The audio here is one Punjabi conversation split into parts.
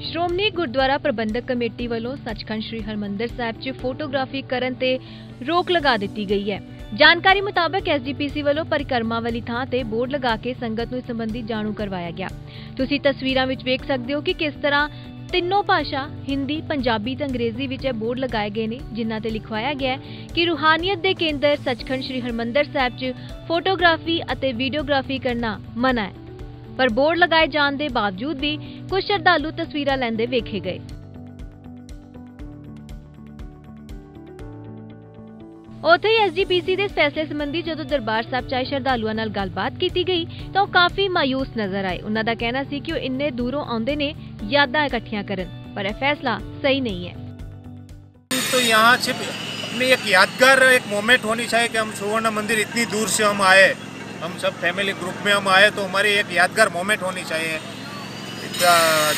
ਸ਼੍ਰੋਮਣੀ ਗੁਰਦੁਆਰਾ ਪ੍ਰਬੰਧਕ ਕਮੇਟੀ ਵੱਲੋਂ ਸੱਚਖੰਡ ਸ੍ਰੀ ਹਰਮੰਦਰ ਸਾਹਿਬ 'ਚ ਫੋਟੋਗ੍ਰਾਫੀ ਕਰਨ ਤੇ ਰੋਕ ਲਗਾ ਦਿੱਤੀ ਗਈ ਹੈ। ਜਾਣਕਾਰੀ ਮੁਤਾਬਕ ਐਸਜੀਪੀਸੀ ਵੱਲੋਂ ਪਰਿਕਰਮਾ ਵਾਲੀ ਥਾਂ ਤੇ ਬੋਰਡ ਲਗਾ ਕੇ ਸੰਗਤ ਨੂੰ ਇਸ ਸੰਬੰਧੀ ਜਾਣੂ ਕਰਵਾਇਆ ਗਿਆ। ਤੁਸੀਂ ਤਸਵੀਰਾਂ ਵਿੱਚ ਵੇਖ ਸਕਦੇ ਹੋ ਕਿ ਕਿਸ ਤਰ੍ਹਾਂ ਤਿੰਨੋਂ ਭਾਸ਼ਾ, ਹਿੰਦੀ, ਪੰਜਾਬੀ ਤੇ ਅੰਗਰੇਜ਼ੀ ਵਿੱਚ ਇਹ ਬੋਰਡ ਲਗਾਏ ਗਏ ਨੇ, ਜਿਨ੍ਹਾਂ ਤੇ ਲਿਖਵਾਇਆ ਗਿਆ ਹੈ ਕਿ ਰੂਹਾਨੀਅਤ ਦੇ ਕੇਂਦਰ ਸੱਚਖੰਡ ਸ੍ਰੀ ਹਰਮੰਦਰ ਸਾਹਿਬ 'ਚ ਫੋਟੋਗ੍ਰਾਫੀ ਅਤੇ ਵੀਡੀਓਗ੍ਰਾਫੀ ਕਰਨਾ ਮਨਾ ਹੈ। ਪਰ ਬੋਰਡ ਲਗਾਏ ਜਾਣ ਦੇ ਬਾਵਜੂਦ ਵੀ ਕੁਝ ਸ਼ਰਧਾਲੂ ਤਸਵੀਰਾਂ ਲੈਂਦੇ ਵੇਖੇ ਗਏ ਉੱਥੇ ਹੀ ਐਸਜੀਪੀਸੀ ਦੇ ਇਸ ਫੈਸਲੇ ਸੰਬੰਧੀ ਜਦੋਂ ਦਰਬਾਰ ਸਾਹਿਬ ਚਾਹੇ ਸ਼ਰਧਾਲੂਆਂ ਨਾਲ ਗੱਲਬਾਤ ਕੀਤੀ ਗਈ ਤਾਂ ਉਹ ਕਾਫੀ ਮਾਯੂਸ ਨਜ਼ਰ ਆਏ ਉਹਨਾਂ ਦਾ ਕਹਿਣਾ ਸੀ ਕਿ ਉਹ ਇੰਨੇ ਦੂਰੋਂ ਆਉਂਦੇ ਨੇ ਯਾਦਾਂ ਇਕੱਠੀਆਂ ਕਰਨ ਪਰ ਇਹ ਫੈਸਲਾ ਸਹੀ ਨਹੀਂ ਹੈ तो यहाँ सिर्फ अपनी एक यादगार एक मोमेंट होनी चाहिए कि हम सुवर्ण मंदिर इतनी दूर से हम आए हम सब फैमिली ग्रुप में हम आए तो हमारी एक यादगार मोमेंट होनी चाहिए। इतना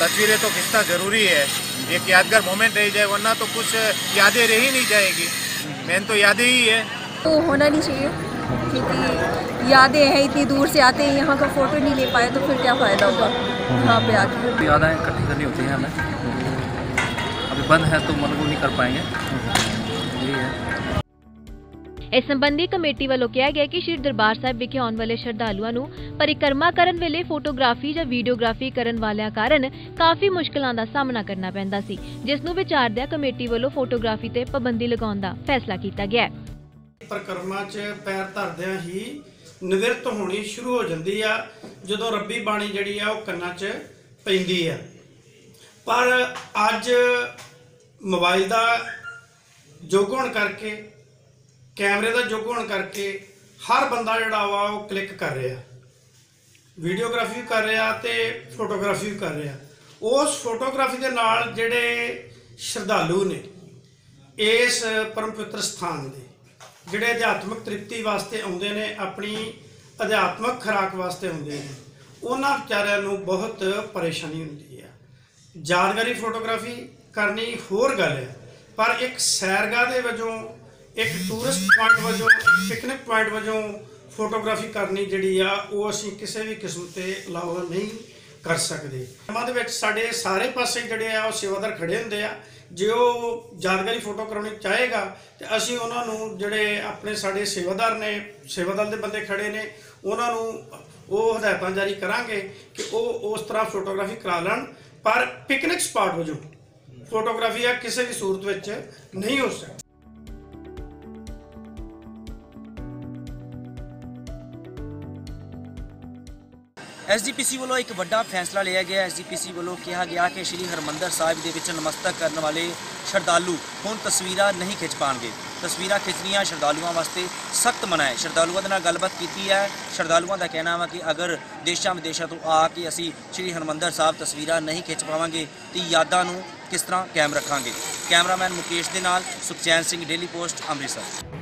तस्वीरें तो खींचना ज़रूरी है। एक यादगार मोमेंट रह जाए वरना तो कुछ यादें रह ही नहीं जाएगी। मेन तो यादें ही है। तो होना नहीं चाहिए क्योंकि यादें हैं इतनी दूर से आते हैं यहाँ का फ़ोटो नहीं ले पाए तो फिर क्या फ़ायदा होगा? यहाँ पे आके। यादें इकट्ठी करनी होती हैं हमें। अभी बंद है तो मतलब वो नहीं कर पाएँगे। यही है। ਇਸ ਸੰਬੰਧੀ ਕਮੇਟੀ ਵੱਲੋਂ ਕਿਹਾ ਗਿਆ ਕਿ ਸ਼੍ਰੀ ਦਰਬਾਰ ਸਾਹਿਬ ਵਿਖੇ ਆਉਣ ਵਾਲੇ ਸ਼ਰਧਾਲੂਆਂ ਨੂੰ ਪਰਿਕਰਮਾ ਕਰਨ ਵੇਲੇ ਫੋਟੋਗ੍ਰਾਫੀ ਜਾਂ ਵੀਡੀਓਗ੍ਰਾਫੀ ਕਰਨ ਵਾਲਿਆਂ ਕਾਰਨ ਕਾਫੀ ਮੁਸ਼ਕਲਾਂ ਦਾ ਸਾਹਮਣਾ ਕਰਨਾ ਪੈਂਦਾ ਸੀ, ਜਿਸ ਨੂੰ ਵਿਚਾਰਦਿਆਂ ਕਮੇਟੀ ਵੱਲੋਂ ਫੋਟੋਗ੍ਰਾਫੀ ਤੇ ਪਾਬੰਦੀ ਲਗਾਉਣ ਦਾ ਫੈਸਲਾ ਕੀਤਾ ਗਿਆ। ਹੈ ਪਰਿਕਰਮਾ 'ਚ ਪੈਰ ਧਰਦਿਆਂ ਹੀ ਨਿਵਿਰਤ ਹੋਣੀ ਸ਼ੁਰੂ ਹੋ ਜਾਂਦੀ ਆ, ਜਦੋਂ ਰੱਬੀ ਬਾਣੀ ਜਿਹੜੀ ਆ ਉਹ ਕੰਨਾਂ 'ਚ ਪੈਂਦੀ ਆ। ਪਰ ਅੱਜ ਮੋਬਾਈਲ ਦਾ ਯੁੱਗ ਹੋਣ ਕਰਕੇ ਕੈਮਰੇ ਦਾ ਯੁੱਗ ਹੋਣ ਕਰਕੇ ਹਰ ਬੰਦਾ ਜਿਹੜਾ ਵਾ ਉਹ ਕਲਿੱਕ ਕਰ ਰਿਹਾ। ਵੀਡੀਓਗ੍ਰਾਫੀ ਵੀ ਕਰ ਰਿਹਾ ਤੇ ਫੋਟੋਗ੍ਰਾਫੀ ਵੀ ਕਰ ਰਿਹਾ। ਉਸ ਫੋਟੋਗ੍ਰਾਫੀ ਦੇ ਨਾਲ ਜਿਹੜੇ ਸ਼ਰਧਾਲੂ ਨੇ, ਇਸ ਪਰਮ ਪਵਿੱਤਰ ਸਥਾਨ ਦੇ, ਜਿਹੜੇ ਅਧਿਆਤਮਿਕ ਤ੍ਰਿਪਤੀ ਵਾਸਤੇ ਆਉਂਦੇ ਨੇ, ਆਪਣੀ ਅਧਿਆਤਮਿਕ ਖੁਰਾਕ ਵਾਸਤੇ ਆਉਂਦੇ ਨੇ, ਉਹਨਾਂ ਵਿਚਾਰਿਆਂ ਨੂੰ ਬਹੁਤ ਪਰੇਸ਼ਾਨੀ ਹੁੰਦੀ ਹੈ ਯਾਦਗਾਰੀ ਫੋਟੋਗ੍ਰਾਫੀ ਕਰਨੀ ਹੋਰ ਗੱਲ ਹੈ ਪਰ ਇੱਕ ਸੈਰਗਾਹ ਦੇ ਵਜੋਂ ਇੱਕ ਟੂਰਿਸਟ ਪੁਆਇੰਟ ਵਜੋਂ ਪਿਕਨਿਕ ਪੁਆਇੰਟ ਵਜੋਂ ਫੋਟੋਗ੍ਰਾਫੀ ਕਰਨੀ ਜਿਹੜੀ ਆ, ਉਹ ਅਸੀਂ ਕਿਸੇ ਵੀ ਕਿਸਮ ਤੇ ਅਲਾਉ ਨਹੀਂ ਕਰ ਸਕਦੇ। ਸਮਾਂ ਦੇ ਵਿੱਚ ਸਾਡੇ ਸਾਰੇ ਪਾਸੇ ਜਿਹੜੇ ਆ, ਉਹ ਸੇਵਾਦਾਰ ਖੜੇ ਹੁੰਦੇ ਆ। ਜੇ ਉਹ ਯਾਦਗਾਰੀ ਫੋਟੋ ਕਰਾਉਣੀ ਚਾਹੇਗਾ, ਤੇ ਅਸੀਂ ਉਹਨਾਂ ਨੂੰ ਜਿਹੜੇ ਆਪਣੇ ਸਾਡੇ ਸੇਵਾਦਾਰ ਨੇ ਸੇਵਾ ਦੇ ਬੰਦੇ ਖੜੇ ਨੇ, ਉਹਨਾਂ ਨੂੰ ਉਹ ਹਦਾਇਤਾਂ ਜਾਰੀ ਕਰਾਂਗੇ ਕਿ ਉਹ ਉਸ ਤਰ੍ਹਾਂ ਫੋਟੋਗ੍ਰਾਫੀ ਕਰਾ ਲੈਣ। ਪਰ ਪਿਕਨਿਕ ਸਪਾਟ ਵਜੋਂ ਫੋਟੋਗ੍ਰਾਫੀ ਆ ਕਿਸੇ ਵੀ ਸੂਰਤ ਵਿੱਚ ਨਹੀਂ ਹੋ ਸਕਦੀ। ਐਸਜੀਪੀਸੀ ਵੱਲੋਂ ਇੱਕ ਵੱਡਾ ਫੈਸਲਾ ਲਿਆ ਗਿਆ। ਐਸਜੀਪੀਸੀ ਵੱਲੋਂ ਕਿਹਾ ਗਿਆ ਕਿ ਸ਼੍ਰੀ ਹਰਮੰਦਰ ਸਾਹਿਬ ਦੇ ਵਿੱਚ ਨਮਸਤਕ ਕਰਨ ਵਾਲੇ ਸ਼ਰਧਾਲੂ ਹੁਣ ਤਸਵੀਰਾਂ ਨਹੀਂ ਖਿੱਚ ਪਾਣਗੇ। ਤਸਵੀਰਾਂ ਖਿੱਚਣੀਆਂ ਸ਼ਰਧਾਲੂਆਂ ਵਾਸਤੇ ਸਖਤ ਮਨਾ ਹੈ। ਸ਼ਰਧਾਲੂਆਂ ਦੇ ਨਾਲ ਗੱਲਬਾਤ ਕੀਤੀ ਹੈ। ਸ਼ਰਧਾਲੂਆਂ ਦਾ ਕਹਿਣਾ ਵਾ ਕਿ ਅਗਰ ਦੇਸ਼ਾਂ ਵਿਦੇਸ਼ਾਂ ਤੋਂ ਆ ਕੇ ਅਸੀਂ ਸ਼੍ਰੀ ਹਰਮੰਦਰ ਸਾਹਿਬ ਤਸਵੀਰਾਂ ਨਹੀਂ ਖਿੱਚ ਪਾਵਾਂਗੇ, ਤੇ ਯਾਦਾਂ ਨੂੰ ਕਿਸ ਤਰ੍ਹਾਂ ਕਾਇਮ ਰੱਖਾਂਗੇ? ਕੈਮਰਾਮੈਨ ਮੁਕੇਸ਼ ਦੇ ਨਾਲ ਸੁਖਚੈਨ ਸਿੰਘ, ਡੇਲੀ ਪੋਸਟ, ਅੰਮ੍ਰਿਤਸਰ।